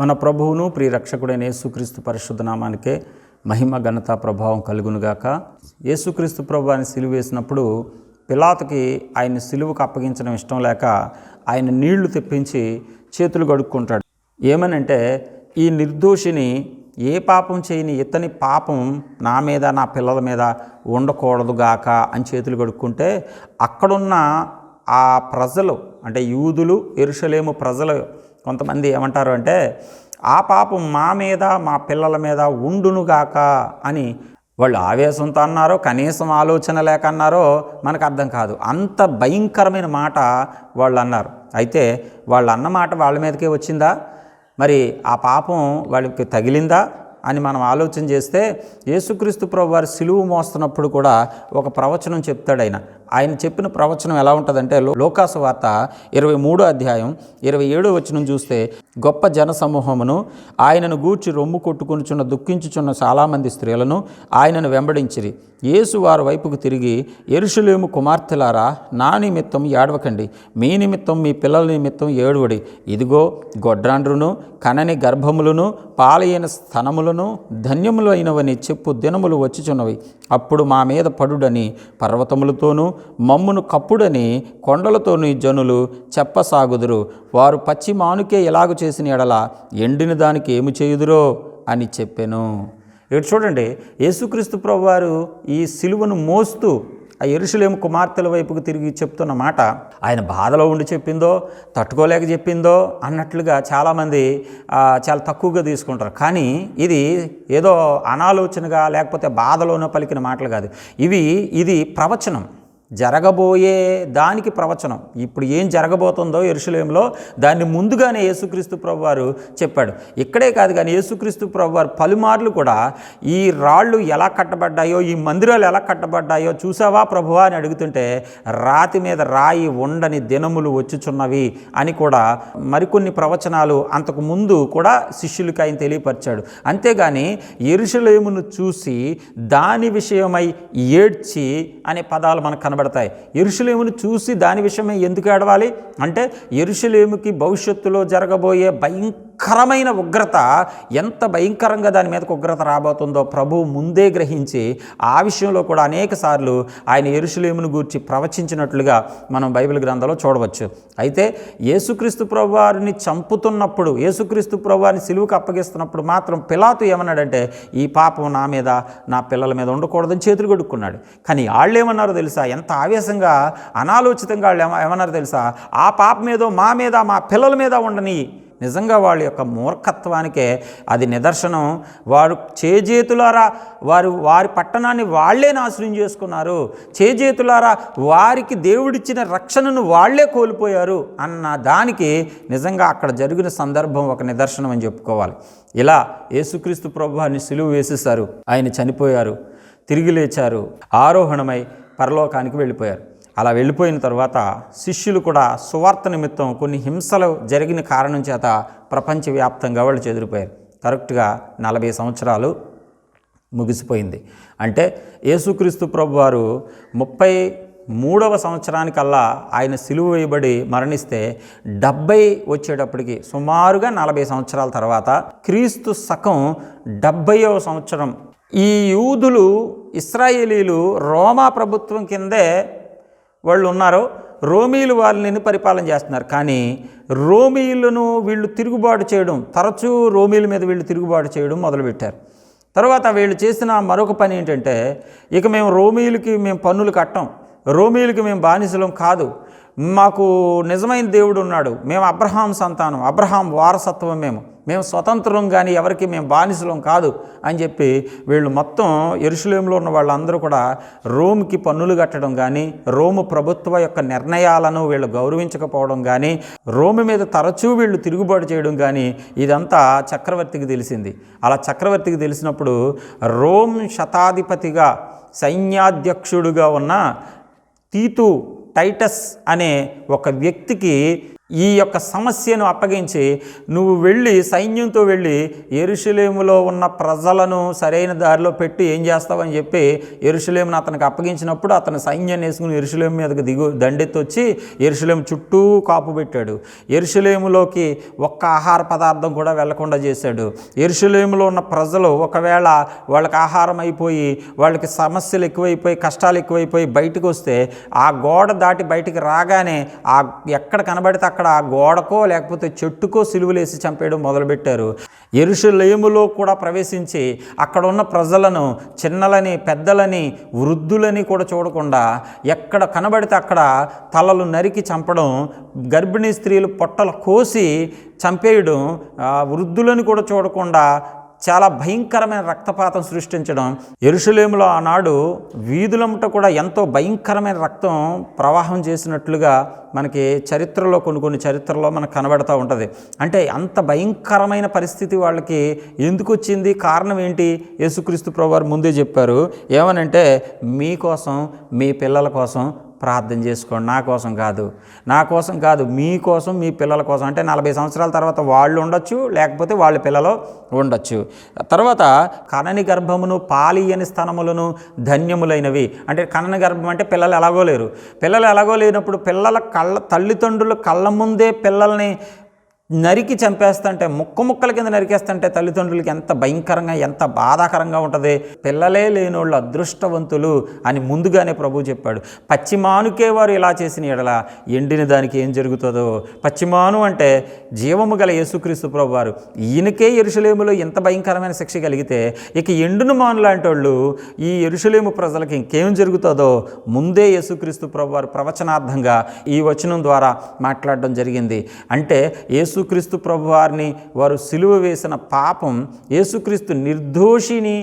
మన ప్రభువును ప్రియరక్షకుడైన యేసుక్రీస్తు పరిశుద్ధ నామానికే మహిమ ఘనత ప్రభావం కలుగునుగాక. యేసుక్రీస్తు ప్రభువాన్ని సిలువ వేసినప్పుడు పిలాతకి ఆయన సిలువకు అప్పగించడం ఇష్టం లేక ఆయన నీళ్ళు తెప్పించి చేతులు కడుక్కుంటాడు. ఏమనంటే ఈ నిర్దోషిని ఏ పాపం చేయని ఇతని పాపం నా మీద నా పిల్లల మీద ఉండకూడదుగాక అని చేతులు కడుక్కుంటే అక్కడున్న ఆ ప్రజలు అంటే యూదులు ఎరుషలేము ప్రజలు కొంతమంది ఏమంటారు అంటే ఆ పాపం మా మీద మా పిల్లల మీద ఉండునుగాక అని వాళ్ళు ఆవేశంతో అన్నారో కనీసం ఆలోచన లేక అన్నారో మనకు అర్థం కాదు. అంత భయంకరమైన మాట వాళ్ళు అన్నారు. అయితే వాళ్ళు అన్న మాట వాళ్ళ మీదకే వచ్చిందా? మరి ఆ పాపం వాళ్ళకి తగిలిందా అని మనం ఆలోచన చేస్తే యేసుక్రీస్తు ప్రభు వారి సిలువు మోస్తున్నప్పుడు కూడా ఒక ప్రవచనం చెప్తాడు ఆయన. ఆయన చెప్పిన ప్రవచనం ఎలా ఉంటుందంటే లోకాసు వార్త ఇరవై మూడో అధ్యాయం ఇరవై ఏడో వచనం చూస్తే గొప్ప జన సమూహమును ఆయనను గూర్చి రొమ్ము కొట్టుకునిచున్న దుఃఖించుచున్న చాలామంది స్త్రీలను ఆయనను వెంబడించిరి. యేసు వారి వైపుకు తిరిగి ఎరుషులేము కుమార్తెలారా నా నిమిత్తం ఏడవకండి. మీ నిమిత్తం మీ పిల్లల నిమిత్తం ఏడువడి. ఇదిగో గొడ్రాండ్రును కనని గర్భములను పాలైన స్థనములను ధన్యములు అయినవని చెప్పు దినములు వచ్చుచున్నవి. అప్పుడు మా మీద పడుడని పర్వతములతోనూ మమ్మును కప్పుడని కొండలతోని జనులు చెప్పసాగుదురు. వారు పచ్చి మానుకే ఎలాగు చేసిన ఎడల ఎండిన దానికి ఏమి చేయుదురో అని చెప్పాను. ఇక్కడ చూడండి యేసుక్రీస్తు ప్రభు వారు ఈ సిలువను మోస్తూ ఆ ఎరుషులేము కుమార్తెల వైపుకు తిరిగి చెప్తున్న మాట ఆయన బాధలో ఉండి చెప్పిందో తట్టుకోలేక చెప్పిందో అన్నట్లుగా చాలామంది చాలా తక్కువగా తీసుకుంటారు. కానీ ఇది ఏదో అనాలోచనగా లేకపోతే బాధలోనో పలికిన మాటలు కాదు. ఇవి ఇది ప్రవచనం. జరగబోయే దానికి ప్రవచనం. ఇప్పుడు ఏం జరగబోతుందో ఎరుషులేంలో దాన్ని ముందుగానే యేసుక్రీస్తు ప్రభు వారు చెప్పాడు. ఇక్కడే కాదు కానీ యేసుక్రీస్తు ప్రభు వారు పలుమార్లు కూడా ఈ రాళ్ళు ఎలా కట్టబడ్డాయో ఈ మందిరాలు ఎలా కట్టబడ్డాయో చూసావా ప్రభువా అని అడుగుతుంటే రాతి మీద రాయి ఉండని దినములు వచ్చుచున్నవి అని కూడా మరికొన్ని ప్రవచనాలు అంతకు ముందు కూడా శిష్యులకి ఆయన తెలియపరిచాడు. అంతేగాని ఎరుషలేమును చూసి దాని విషయమై ఏడ్చి అనే పదాలు మనకు కనబడతాయి. ఎరుషులేమును చూసి దాని విషయమే ఎందుకు ఏడవాలి? అంటే ఎరుషులేముకి భవిష్యత్తులో జరగబోయే భయంకరమైన ఉగ్రత ఎంత భయంకరంగా దాని మీదకు ఉగ్రత రాబోతుందో ప్రభు ముందే గ్రహించి ఆ విషయంలో కూడా అనేక సార్లు ఆయన ఎరుషులేమును గూర్చి ప్రవచించినట్లుగా మనం బైబిల్ గ్రంథంలో చూడవచ్చు. అయితే యేసుక్రీస్తు ప్రభు వారిని చంపుతున్నప్పుడు యేసుక్రీస్తు ప్రభు వారిని సిలువుకు అప్పగిస్తున్నప్పుడు మాత్రం పిలాతు ఏమన్నాడంటే ఈ పాపం నా మీద నా పిల్లల మీద ఉండకూడదని చేతులు కొడుక్కున్నాడు. కానీ వాళ్ళు ఏమన్నారో తెలుసా? ఎంత ఆవేశంగా అనాలోచితంగా వాళ్ళు ఏమన్నారో తెలుసా? ఆ పాప మీదో మా మీద మా పిల్లల మీద ఉండని నిజంగా వాళ్ళ యొక్క మూర్ఖత్వానికే అది నిదర్శనం. వారు చేజేతులారా వారు వారి పట్టణాన్ని వాళ్ళే నాశనం చేసుకున్నారు. చేజేతులారా వారికి దేవుడిచ్చిన రక్షణను వాళ్ళే కోల్పోయారు అన్న దానికి నిజంగా అక్కడ జరిగిన సందర్భం ఒక నిదర్శనం అని చెప్పుకోవాలి. ఇలా యేసుక్రీస్తు ప్రభువాన్ని సిలువ వేసేశారు. ఆయన చనిపోయారు తిరిగి లేచారు ఆరోహణమై పరలోకానికి వెళ్ళిపోయారు. అలా వెళ్ళిపోయిన తర్వాత శిష్యులు కూడా సువార్త నిమిత్తం కొన్ని హింసలు జరిగిన కారణం చేత ప్రపంచవ్యాప్తంగా వాళ్ళు చెదిరిపోయారు. కరెక్ట్గా నలభై సంవత్సరాలు ముగిసిపోయింది. అంటే యేసుక్రీస్తు ప్రభు వారు ముప్పై మూడవ సంవత్సరానికల్లా ఆయన సిలువ వేయబడి మరణిస్తే డెబ్బై వచ్చేటప్పటికి సుమారుగా నలభై సంవత్సరాల తర్వాత క్రీస్తు శకం డెబ్బైవ సంవత్సరం ఈ యూదులు ఇస్రాయేలీలు రోమా ప్రభుత్వం కిందే వాళ్ళు ఉన్నారో రోమీలు వాళ్ళని పరిపాలన చేస్తున్నారు. కానీ రోమీలను వీళ్ళు తిరుగుబాటు చేయడం తరచూ రోమీల మీద వీళ్ళు తిరుగుబాటు చేయడం మొదలుపెట్టారు. తర్వాత వీళ్ళు చేసిన మరొక పని ఏంటంటే ఇక మేము రోమీలకి మేము పన్నులు కట్టం రోమీలకి మేము బానిసలం కాదు మాకు నిజమైన దేవుడు ఉన్నాడు. మేము అబ్రహాం సంతానం అబ్రహాం వారసత్వం మేము. మేము స్వతంత్రం కానీ ఎవరికి మేము బానిసలం కాదు అని చెప్పి వీళ్ళు మొత్తం ఎరుషులేంలో ఉన్న వాళ్ళందరూ కూడా రోమ్కి పన్నులు కట్టడం కానీ రోము ప్రభుత్వ యొక్క నిర్ణయాలను వీళ్ళు గౌరవించకపోవడం కానీ రోము మీద తరచూ వీళ్ళు తిరుగుబాటు చేయడం కానీ ఇదంతా చక్రవర్తికి తెలిసింది. అలా చక్రవర్తికి తెలిసినప్పుడు రోమ్ శతాధిపతిగా సైన్యాధ్యక్షుడుగా ఉన్న తీతు టైటస్ అనే ఒక వ్యక్తికి ఈ యొక్క సమస్యను అప్పగించి నువ్వు వెళ్ళి సైన్యంతో వెళ్ళి ఎరుషులేములో ఉన్న ప్రజలను సరైన దారిలో పెట్టి ఏం చేస్తావని చెప్పి ఎరుషులేమును అతనికి అప్పగించినప్పుడు అతను సైన్యాన్ని వేసుకుని ఎరుషులేము మీదకి దిగు దండెత్తి వచ్చి ఎరుషులేము చుట్టూ కాపు పెట్టాడు. ఎరుషులేములోకి ఒక్క ఆహార పదార్థం కూడా వెళ్ళకుండా చేశాడు. ఎరుషులేములో ఉన్న ప్రజలు ఒకవేళ వాళ్ళకి ఆహారం అయిపోయి వాళ్ళకి సమస్యలు ఎక్కువైపోయి కష్టాలు ఎక్కువైపోయి బయటకు వస్తే ఆ గోడ దాటి బయటికి రాగానే ఆ ఎక్కడ కనబడితే అక్కడ ఆ గోడకో లేకపోతే చెట్టుకో సిలువలేసి చంపేయడం మొదలుపెట్టారు. ఎరుషులేములో కూడా ప్రవేశించి అక్కడ ఉన్న ప్రజలను చిన్నలని పెద్దలని వృద్ధులని కూడా చూడకుండా ఎక్కడ కనబడితే అక్కడ తలలు నరికి చంపడం గర్భిణీ స్త్రీలు పొట్టలు కోసి చంపేయడం వృద్ధులను కూడా చూడకుండా చాలా భయంకరమైన రక్తపాతం సృష్టించడం. ఎరుషులేములో ఆనాడు వీధులమ్మట కూడా ఎంతో భయంకరమైన రక్తం ప్రవాహం చేసినట్లుగా మనకి చరిత్రలో కొన్ని కొన్ని చరిత్రలో మనకు కనబడతా ఉంటుంది. అంటే అంత భయంకరమైన పరిస్థితి వాళ్ళకి ఎందుకు వచ్చింది కారణం ఏంటి? యేసుక్రీస్తు ప్రభు వారు ముందే చెప్పారు. ఏమనంటే మీకోసం మీ పిల్లల కోసం ప్రార్థన చేసుకోండి. నా కోసం కాదు. నా కోసం కాదు. మీ కోసం మీ పిల్లల కోసం. అంటే నలభై సంవత్సరాల తర్వాత వాళ్ళు ఉండొచ్చు లేకపోతే వాళ్ళ పిల్లలు ఉండొచ్చు. తర్వాత కనని గర్భమును పాలియని స్థనములను ధన్యములైనవి. అంటే కనని గర్భం అంటే పిల్లలు ఎలాగో లేరు పిల్లలు ఎలాగో లేనప్పుడు పిల్లల కళ్ళ తల్లిదండ్రులు కళ్ళ ముందే పిల్లల్ని నరికి చంపేస్తుంటే ముక్క ముక్కల కింద నరికేస్తుంటే తల్లిదండ్రులకి ఎంత భయంకరంగా ఎంత బాధాకరంగా ఉంటుంది? పిల్లలే లేనోళ్ళు అదృష్టవంతులు అని ముందుగానే ప్రభు చెప్పాడు. పశ్చిమానుకే వారు ఇలా చేసిన ఎడల ఎండిన దానికి ఏం జరుగుతుందో? పశ్చిమాను అంటే జీవము గల యేసుక్రీస్తు ప్రభు వారు. ఈయనకే ఎరుసలేములో ఎంత భయంకరమైన శిక్ష కలిగితే ఇక ఎండును మాను లాంటి వాళ్ళు ఈ ఎరుసలేము ప్రజలకి ఇంకేం జరుగుతుందో? ముందే యేసుక్రీస్తు ప్రభు వారు ప్రవచనార్థంగా ఈ వచనం ద్వారా మాట్లాడడం జరిగింది. అంటే యేసుక్రీస్తు ప్రభువారిని వారు సిలువ వేసిన పాపం యేసుక్రీస్తు నిర్దోషిని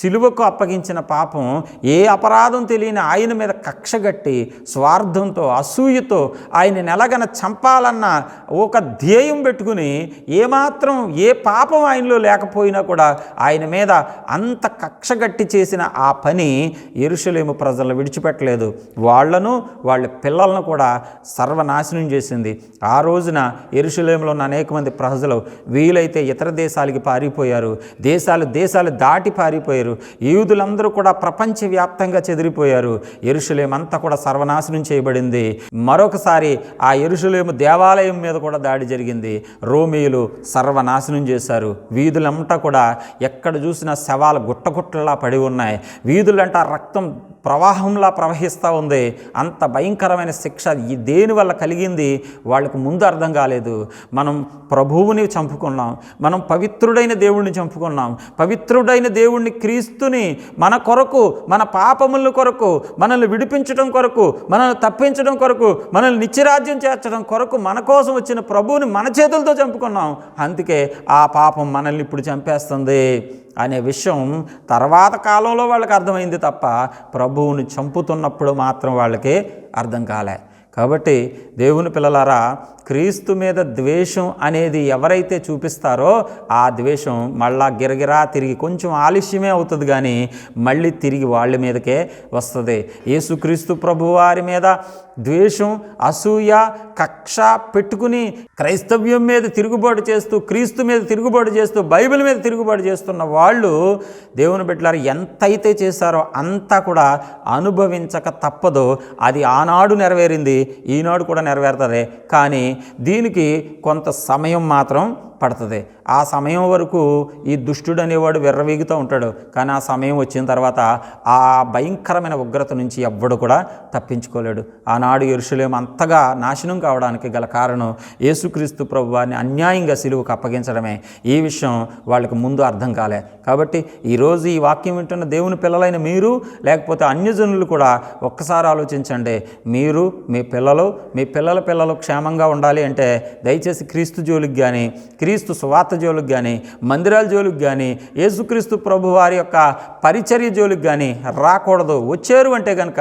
సిలువకు అప్పగించిన పాపం ఏ అపరాధం తెలియని ఆయన మీద కక్షగట్టి స్వార్థంతో అసూయతో ఆయన నెలగన చంపాలన్న ఒక ధ్యేయం పెట్టుకుని ఏమాత్రం ఏ పాపం ఆయనలో లేకపోయినా కూడా ఆయన మీద అంత కక్షగట్టి చేసిన ఆ పని ఎరుషలేము ప్రజలను విడిచిపెట్టలేదు. వాళ్ళను వాళ్ళ పిల్లలను కూడా సర్వనాశనం చేసింది. ఆ రోజున ఎరుషలేములో ఉన్న అనేక మంది ప్రజలు వీలైతే ఇతర దేశాలకి పారిపోయారు. దేశాలు దేశాలు దాటి పారిపోయారు. యూదులందరూ కూడా ప్రపంచవ్యాప్తంగా చెదిరిపోయారు. ఎరుషులేమంతా అంతా కూడా సర్వనాశనం చేయబడింది. మరొకసారి ఆ ఎరుషులేము దేవాలయం మీద కూడా దాడి జరిగింది. రోమియులు సర్వనాశనం చేశారు. వీధులంతా కూడా ఎక్కడ చూసినా శవాలు గుట్టగుట్టలా పడి ఉన్నాయి. వీధులంట రక్తం ప్రవాహంలా ప్రవహిస్తూ ఉంది. అంత భయంకరమైన శిక్ష ఈ దేని వల్ల కలిగింది? వాళ్ళకు ముందు అర్థం కాలేదు. మనం ప్రభువుని చంపుకున్నాం. మనం పవిత్రుడైన దేవుణ్ణి చంపుకున్నాం. పవిత్రుడైన దేవుణ్ణి క్రీస్తుని మన కొరకు మన పాపముల కొరకు మనల్ని విడిపించడం కొరకు మనల్ని తప్పించడం కొరకు మనల్ని నిత్యరాజ్యం చేర్చడం కొరకు మన కోసం వచ్చిన ప్రభువుని మన చేతులతో చంపుకున్నాం. అందుకే ఆ పాపం మనల్ని ఇప్పుడు చంపేస్తుంది. అనే విషయం తర్వాత కాలంలో వాళ్ళకి అర్థమైంది తప్ప ప్రభువుని చంపుతున్నప్పుడు మాత్రం వాళ్ళకి అర్థం కాలే. కాబట్టి దేవుని పిల్లలారా క్రీస్తు మీద ద్వేషం అనేది ఎవరైతే చూపిస్తారో ఆ ద్వేషం మళ్ళా గిరగిరా తిరిగి కొంచెం ఆలస్యమే అవుతుంది కానీ మళ్ళీ తిరిగి వాళ్ళ మీదకే వస్తుంది. యేసుక్రీస్తు ప్రభువారి మీద ద్వేషం అసూయ కక్ష పెట్టుకుని క్రైస్తవ్యం మీద తిరుగుబాటు చేస్తూ క్రీస్తు మీద తిరుగుబాటు చేస్తూ బైబిల్ మీద తిరుగుబాటు చేస్తున్న వాళ్ళు దేవుని బిడ్డలారు ఎంతైతే చేశారో అంతా కూడా అనుభవించక తప్పదో. అది ఆనాడు నెరవేరింది ఈనాడు కూడా నెరవేరుతుంది. కానీ దీనికి కొంత సమయం మాత్రం పడుతుంది. ఆ సమయం వరకు ఈ దుష్టుడు అనేవాడు విర్రవీగుతూ ఉంటాడు. కానీ ఆ సమయం వచ్చిన తర్వాత ఆ భయంకరమైన ఉగ్రత నుంచి ఎవ్వడు కూడా తప్పించుకోలేడు. ఆనాడు ఎరుషులేం అంతగా నాశనం కావడానికి గల కారణం యేసుక్రీస్తు ప్రభు వారిని అన్యాయంగా సిలువుకు అప్పగించడమే. ఈ విషయం వాళ్ళకి ముందు అర్థం కాలే. కాబట్టి ఈరోజు ఈ వాక్యం వింటున్న దేవుని పిల్లలైన మీరు లేకపోతే అన్యజనులు కూడా ఒక్కసారి ఆలోచించండి. మీరు మీ పిల్లలు మీ పిల్లల పిల్లలు క్షేమంగా ఉండాలి అంటే దయచేసి క్రీస్తు జోలికి కానీ క్రీస్తు సువార్త జోలికి కానీ మందిరాల జోలికి కానీ యేసుక్రీస్తు ప్రభు వారి యొక్క పరిచర్య జోలికి కానీ రాకూడదు. వచ్చారు అంటే కనుక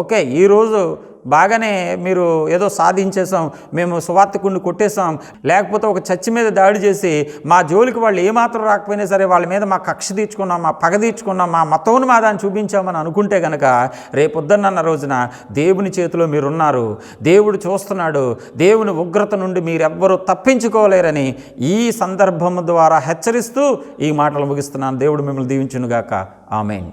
ఓకే ఈరోజు బాగానే మీరు ఏదో సాధించేసాం మేము సువార్తకుడిని కొట్టేసాం లేకపోతే ఒక చర్చి మీద దాడి చేసి మా జోలికి వాళ్ళు ఏమాత్రం రాకపోయినా సరే వాళ్ళ మీద మా కక్ష తీర్చుకున్నాం మా పగ తీర్చుకున్నాం మా దాన్ని చూపించామని అనుకుంటే కనుక రేపొద్దన్న రోజున దేవుని చేతిలో మీరున్నారు దేవుడు చూస్తున్నాడు దేవుని ఉగ్రత నుండి మీరెవ్వరూ తప్పించుకోలేరని ఈ సందర్భం ద్వారా హెచ్చరిస్తూ ఈ మాటలు ముగిస్తున్నాను. దేవుడు మిమ్మల్ని దీవించునుగాక. ఆమెన్.